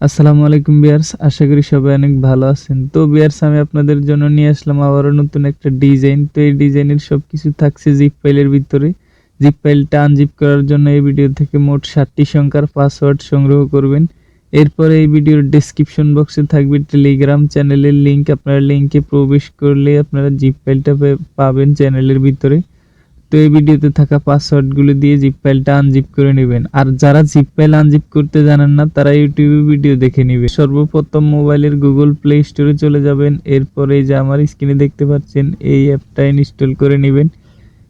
আসসালামু আলাইকুম বিয়ার্স, আশা করি সবাই অনেক ভালো আছেন। তো বিয়ার্স, আমি আপনাদের জন্য নিয়ে আসলাম আবারও নতুন একটা ডিজাইন। তো এই ডিজাইনের সব কিছু থাকছে জিপ ফাইলের ভিতরে। জিপ ফাইলটা আনজিপ করার জন্য এই ভিডিও থেকে মোট ষাটটি সংখ্যার পাসওয়ার্ড সংগ্রহ করবেন। এরপরে এই ভিডিওর ডেসক্রিপশন বক্সে থাকবে টেলিগ্রাম চ্যানেলের লিঙ্ক আপনারা লিংকে প্রবেশ করলে আপনারা জিপ ফাইলটা পাবেন চ্যানেলের ভিতরে। তো এই ভিডিওতে থাকা পাসওয়ার্ডগুলো দিয়ে জিপ ফাইলটা আনজিপ করে নেবেন। আর যারা জিপ ফাইল আনজিপ করতে জানেন না, তারা ইউটিউবে ভিডিও দেখে নেবে। সর্বপ্রথম মোবাইলের গুগল প্লে স্টোরে চলে যাবেন। এরপরে যে আমার স্ক্রিনে দেখতে পাচ্ছেন, এই অ্যাপটা ইনস্টল করে নেবেন।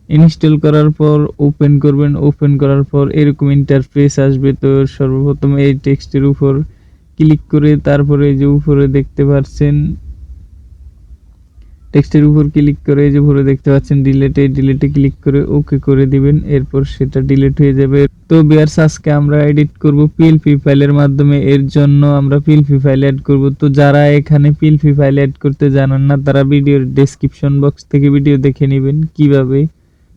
ইনস্টল করার পর ওপেন করবেন। ওপেন করার পর এরকম ইন্টারফেস আসবে। তো সর্বপ্রথম এই টেক্সটের উপর ক্লিক করে তারপরে যে উপরে দেখতে পাচ্ছেন টেক্সটের উপর ক্লিক করে এই যে উপরে দেখতে পাচ্ছেন ডিলেট এই ডিলেটে ক্লিক করে ওকে করে দিবেন, এরপর সেটা ডিলেট হয়ে যাবে। তো বিয়ার্স, আজকে আমরা এডিট করব পিএলপি ফাইলের মাধ্যমে, এর জন্য আমরা পিএলপি ফাইল অ্যাড করব। তো যারা এখানে পিএলপি ফাইল অ্যাড করতে জানেন না, তারা ভিডিওর ডেসক্রিপশন বক্স থেকে ভিডিও দেখে নেবেন কীভাবে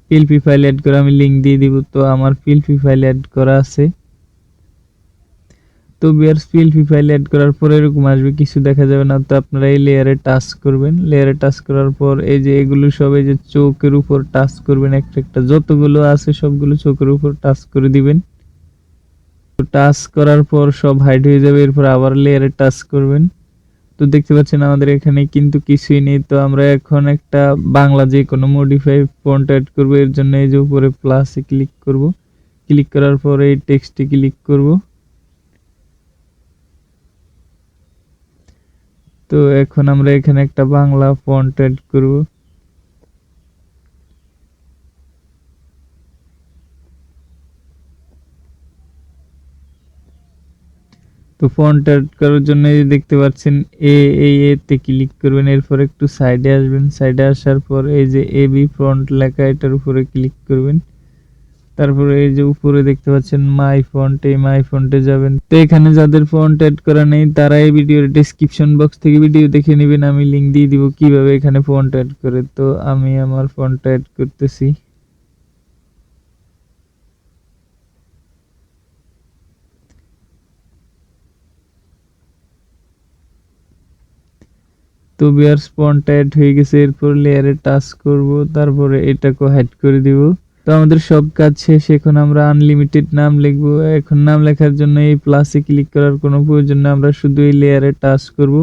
পিএলপি ফাইল অ্যাড করে। আমি লিংক দিয়ে দিব, তো আমার পিএলপি ফাইল অ্যাড করা আছে। তো বিয়ার্স পিএলপি ফাইল অ্যাড করার পর এরকম আসবে, কিছু দেখা যাবে না। তো আপনারা এই লেয়ারে টাচ করবেন। লেয়ারে টাচ করার পর এই যে এগুলো সব এই যে চোখের উপর টাচ করবেন একটা একটা। যতগুলো আছে সবগুলো চোখের উপর টাচ করে দিবেন। তো টাচ করার পর সব হাইড হয়ে যাবে, এরপর আবার লেয়ারে টাচ করবেন। তো দেখতে পাচ্ছেন আমাদের এখানে কিন্তু কিছুই নেই। তো আমরা এখন একটা বাংলা যে কোনো মডিফাই ফন্ট অ্যাড করব, এর জন্য এই যে উপরে প্লাসে ক্লিক করব। ক্লিক করার পর এই টেক্সটে ক্লিক করব। তো এখন আমরা এখানে একটা বাংলা ফন্ট অ্যাড করব। তো ফন্ট অ্যাড করার জন্য দেখতে পাচ্ছেন এ এই এতে ক্লিক করবেন, এরপর একটু সাইডে আসবেন। সাইডে আসার পর এই যে এ বি ফ্রন্ট লেখা এটার উপরে ক্লিক করবেন। তারপরে এই যে উপরে দেখতে পাচ্ছেন মাই ফন্ট মাই ফন্টে যাবেন। তো এখানে যাদের ফন্ট অ্যাড করা নেই তারা এই ভিডিওর ডেসক্রিপশন বক্স থেকে ভিডিও দেখে নেবেন। আমি লিঙ্ক দিয়ে দিব কীভাবে এখানে ফন্ট অ্যাড করে। তো আমি আমার ফন্ট অ্যাড করতেছি। তো বিয়ার্স ফন্ট অ্যাড হয়ে গেছে। এরপর লেয়ারে টাচ করব। তারপরে এটাকে হাইড করে দিব। তো আমাদের সব কাজ শেষ, এখন আমরা আনলিমিটেড নাম লিখব। এখন নাম লেখার জন্য এই প্লাসে ক্লিক করার কোনো প্রয়োজন নেই, আমরা শুধু এই লেয়ারে টাচ করব।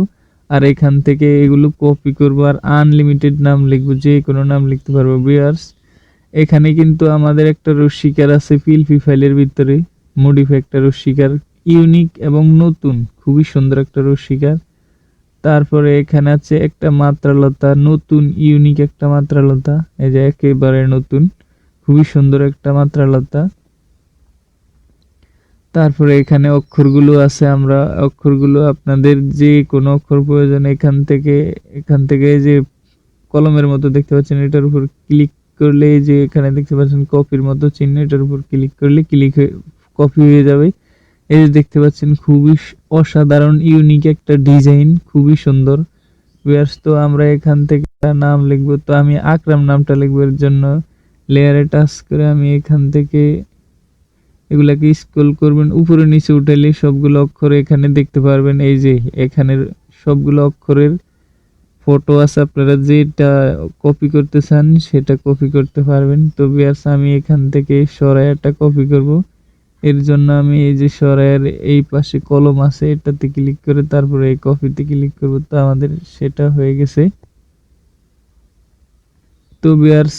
আর এখান থেকে এগুলো কপি করব আর আনলিমিটেড নাম লিখব, যে কোনো নাম লিখতে পারব বিয়ার্স এখানে কিন্তু আমাদের একটা রস্বীকার আছে পিলপি ফাইলের ভিতরে মডিফাই একটা রস্বীকার ইউনিক এবং নতুন, খুবই সুন্দর একটা রস্বীকার তারপরে এখানে আছে একটা মাত্রালতা, নতুন ইউনিক একটা মাত্রালতা, এই যে একেবারে নতুন। খুবই সুন্দর একটা মাত্রালতা। তারপরে এখানে অক্ষরগুলো আছে, আমরা অক্ষরগুলো আপনাদের যে কোনো অক্ষর প্রয়োজন এখান থেকে এখান থেকে যে কলমের মতো দেখতে পাচ্ছেন, এটার উপর ক্লিক করলে যে এখানে দেখতে পাচ্ছেন কপির মতো চিহ্ন, এটার উপর ক্লিক করলে ক্লিক কপি হয়ে যাবে। এই যে দেখতে পাচ্ছেন খুবই অসাধারণ, ইউনিক একটা ডিজাইন, খুবই সুন্দর। বিয়ার্স তো আমরা এখান থেকে নাম লিখব, তো আমি আকরাম নামটা লিখব এর জন্য। লেয়ারে টাচ করে আমি এখান থেকে এগুলাকে স্ক্রল করবেন। উপরে নিচে উঠাইলে সবগুলো অক্ষর এখানে দেখতে পারবেন। এই যে এখানের সবগুলো অক্ষরের ফটো আছে। আপনারা যেটা কপি করতে চান সেটা কপি করতে পারবেন। তো বিয়ার্স আমি এখান থেকে সরাইটা কপি করব। এর জন্য আমি এই যে সরাইয়ের এই পাশে কলম আছে, এটাতে ক্লিক করে তারপরে এই কপিতে ক্লিক করব। তো আমাদের সেটা হয়ে গেছে। তো বিয়ার্স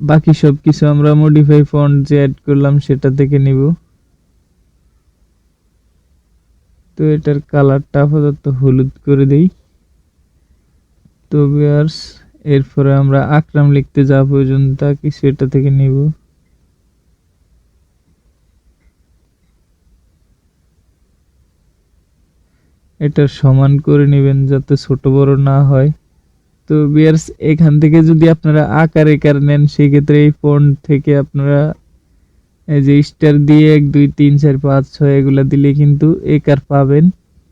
বাকি সব কিছু আমরা মডিফাই ফন্ট যে অ্যাড করলাম সেটা থেকে নিব। তো এটার কালারটা আপাতত হলুদ করে দেই। তো বিয়ার্স এরপরে আমরা আকরাম লিখতে যা প্রয়োজন তা কিছু এটা থেকে নিব। এটা সমান করে নেবেন যাতে ছোট বড় না হয়। তো বিয়ার্স, এখান থেকে যদি আপনারা আকার একার নেন, সেক্ষেত্রে এই ফন্ট থেকে আপনারা এই যে স্টার দিয়ে এক, দুই, তিন, চার, পাঁচ, ছয়, এগুলা দিলে কিন্তু একার পাবেন।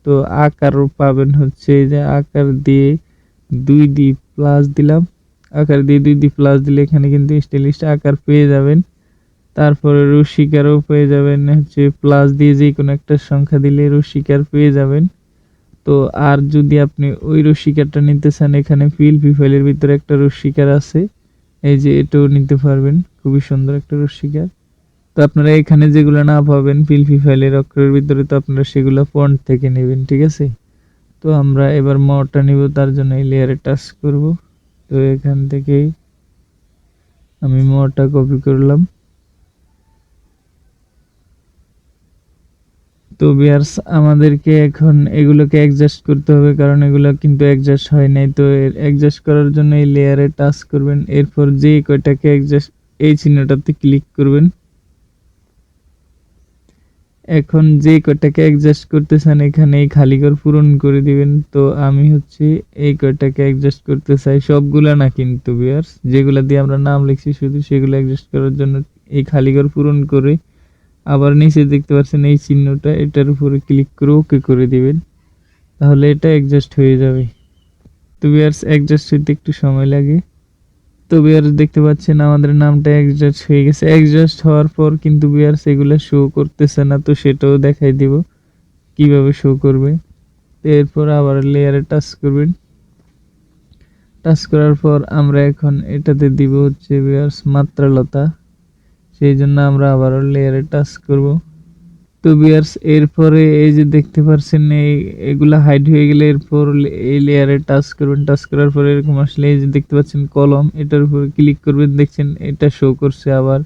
তো আকারও পাবেন হচ্ছে এই যে আকার দিয়ে দুই দি প্লাস দিলাম। আকার দিয়ে দুই দি প্লাস দিলে এখানে কিন্তু স্টাইলিশ আকার পেয়ে যাবেন। তারপরে রসিকারও পেয়ে যাবেন, হচ্ছে প্লাস দিয়ে যে কোনো একটা সংখ্যা দিলে রসিকার পেয়ে যাবেন। তো আর যদি আপনি ওই রসিকারটা নিতে চান, এখানে ফিল ফাইলের ভিতরে একটা রসিকার আছে। এই যে এটাও নিতে পারবেন, খুবই সুন্দর একটা রসিকার তো আপনারা এখানে যেগুলো না পাবেন ফিলফি ফাইলের অক্ষরের ভিতরে, তো আপনারা সেগুলো ফন্ট থেকে নেবেন, ঠিক আছে? তো আমরা এবার মটা নিব, তার জন্য এই লেয়ারে টাচ করব। তো এখান থেকে আমি মটা কপি করলাম। তো বিয়ার্স, আমাদেরকে এখন এগুলোকে অ্যাডজাস্ট করতে হবে, কারণ এগুলো কিন্তু অ্যাডজাস্ট হয় নাই। তো অ্যাডজাস্ট করার জন্য এই লেয়ারে টাচ করবেন। এরপর যে কয়টাকে অ্যাডজাস্ট এই চিহ্নটাতে ক্লিক করবেন। এখন যে কয়টাকে অ্যাডজাস্ট করতে চান এখানে এই খালি ঘর পূরণ করে দিবেন। তো আমি হচ্ছে এই কয়টাকে অ্যাডজাস্ট করতে চাই, সবগুলা না কিন্তু বিয়ার্স? যেগুলা দিয়ে আমরা নাম লিখছি, শুধু সেগুলো অ্যাডজাস্ট করার জন্য এই খালি ঘর পূরণ করে আবার নিচে দেখতে পাচ্ছেন এই চিহ্নটা, এটার উপরে ক্লিক করে ওকে করে দিবেন। তাহলে এটা অ্যাডজাস্ট হয়ে যাবে। তো বিয়ার্স অ্যাডজাস্ট হইতে একটু সময় লাগে। তো বিয়ার্স দেখতে পাচ্ছেন আমাদের নামটা অ্যাডজাস্ট হয়ে গেছে। অ্যাডজাস্ট হওয়ার পর কিন্তু বিয়ার্স এগুলো শো করতেছে না, তো সেটাও দেখাই দিব কীভাবে শো করবে। তো এরপর আবার লেয়ারে টাচ করবেন। টাচ করার পর আমরা এখন এটাতে দিব হচ্ছে বিয়ার্স মাত্রালতা। সেই জন্য আমরা আবারও লেয়ারে টাচ করব। তো বিয়ার্স এরপরে এই যে দেখতে পাচ্ছেন এই, এগুলা হাইড হয়ে গেলে এরপর এই লেয়ারে টাচ করবেন। টাচ করার পরে এরকম আসলে এই যে দেখতে পাচ্ছেন কলম, এটার উপর ক্লিক করবেন। দেখছেন, এটা শো করছে আবার।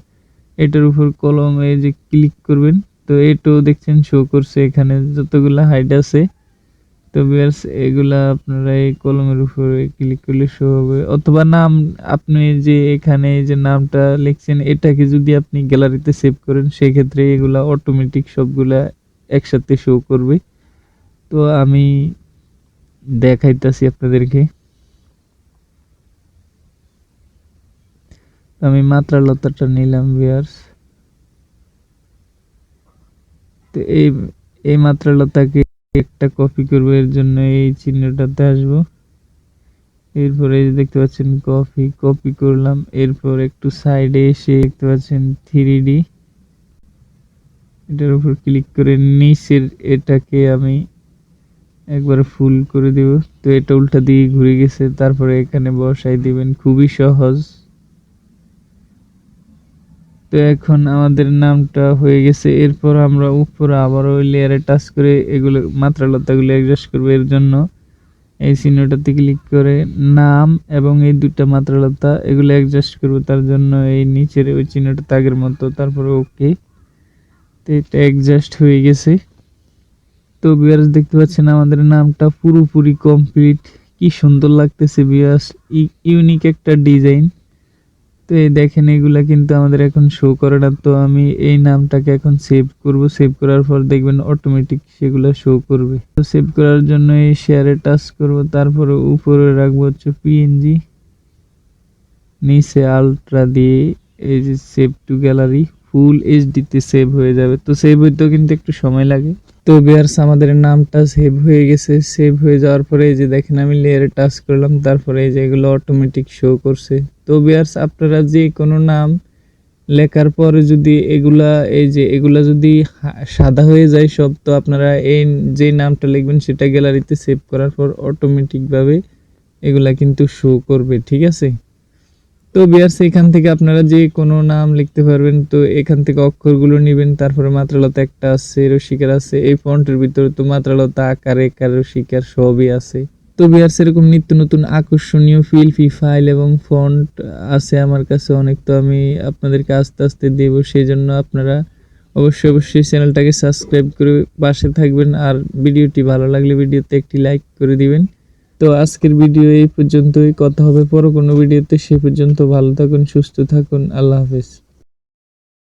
এটার উপর কলম এই যে ক্লিক করবেন। তো এটাও দেখছেন শো করছে এখানে যতগুলা হাইড আছে। তো বিয়ার্স এগুলা আপনারা এই কলমের উপরে ক্লিক করলে শো হবে। অথবা নাম, আপনি যে এখানে যে নামটা লিখছেন, এটাকে যদি আপনি গ্যালারিতে সেভ করেন, সেক্ষেত্রে এগুলা অটোমেটিক সবগুলা একসাথে শো করবে। তো আমি দেখাইতাছি আপনাদেরকে। আমি মাত্রালতাটা নিলাম বিয়ার্স তো এই এই মাত্রালতাকে একটা কপি করব, এর জন্য এই চিহ্নটাতে আসব। এরপরে দেখতে পাচ্ছেন কপি কপি করলাম। এরপর একটু সাইডে এসে দেখতে পাচ্ছেন থ্রি ডি এটার উপর ক্লিক করে নিচের এটাকে আমি একবার ফুল করে দিব। তো এটা উল্টা দিয়ে ঘুরে গেছে। তারপরে এখানে বসাই দিবেন। খুবই সহজ। তো এখন আমাদের নামটা হয়ে গেছে। এরপর আমরা উপরে আবার ওই লেয়ারে টাচ করে এগুলো মাত্রালতাগুলো অ্যাডজাস্ট করব এর জন্য। এই চিহ্নটাতে ক্লিক করে নাম এবং এই দুটা মাত্রালতা এগুলো অ্যাডজাস্ট করব তার জন্য এই নিচের ওই চিহ্নটা তাগের মতো, তারপরে ওকে তো এটা অ্যাডজাস্ট হয়ে গেছে। তো বিয়ার্স দেখতে পাচ্ছেন আমাদের নামটা পুরোপুরি কমপ্লিট কি সুন্দর লাগতেছে বিয়ার্স ইউনিক একটা ডিজাইন তো এই দেখেন, এগুলা কিন্তু আমাদের এখন শো করে না। তো আমি এই নামটাকে এখন সেভ করব। সেভ করার পর দেখবেন অটোমেটিক সেগুলো শো করবে। তো সেভ করার জন্য এই শেয়ারে টাচ করব। তারপরে উপরে রাখব হচ্ছে পিএনজি নিচে আলট্রা দিয়ে এই যে সেভ টু গ্যালারি ফুল এইচডিতে সেভ হয়ে যাবে। তো সেভ হইতেও কিন্তু একটু সময় লাগে। তো বিয়ার্স, আমাদের নামটা সেভ হয়ে গেছে। সেভ হয়ে যাওয়ার পরে এই যে দেখেন, আমি লেয়ারে টাচ করলাম, তারপরে এই যে এগুলো অটোমেটিক শো করছে। তো বিয়ার্স, আপনারা যে কোনো নাম লেখার পরে যদি এগুলা, এই যে এগুলা যদি সাদা হয়ে যায় সব, তো আপনারা এই যে নামটা লিখবেন, সেটা গ্যালারিতে সেভ করার পর অটোমেটিকভাবে এগুলা কিন্তু শো করবে, ঠিক আছে? তো বিয়ার্স, এখান থেকে আপনারা যে কোনো নাম লিখতে পারবেন। তো এখান থেকে অক্ষরগুলো নেবেন, তারপরে মাত্রালতা একটা আছে, রসিকার আছে। এই ফন্টের ভিতরে তো মাত্রালতা, আকার, একার, রসিকার সবই আছে। তো বিয়ার্স, এরকম নিত্য নতুন আকর্ষণীয় ফিল ফি ফাইল এবং ফন্ট আছে আমার কাছে অনেক। তো আমি আপনাদেরকে আস্তে আস্তে দেবো সেই জন্য আপনারা অবশ্যই অবশ্যই চ্যানেলটাকে সাবস্ক্রাইব করে পাশে থাকবেন। আর ভিডিওটি ভালো লাগলে ভিডিওতে একটি লাইক করে দিবেন। তো আজকের ভিডিও এই পর্যন্তই। কথা হবে পরে কোনো ভিডিওতে সে পর্যন্ত ভালো থাকুন, সুস্থ থাকুন। আল্লাহ হাফেজ।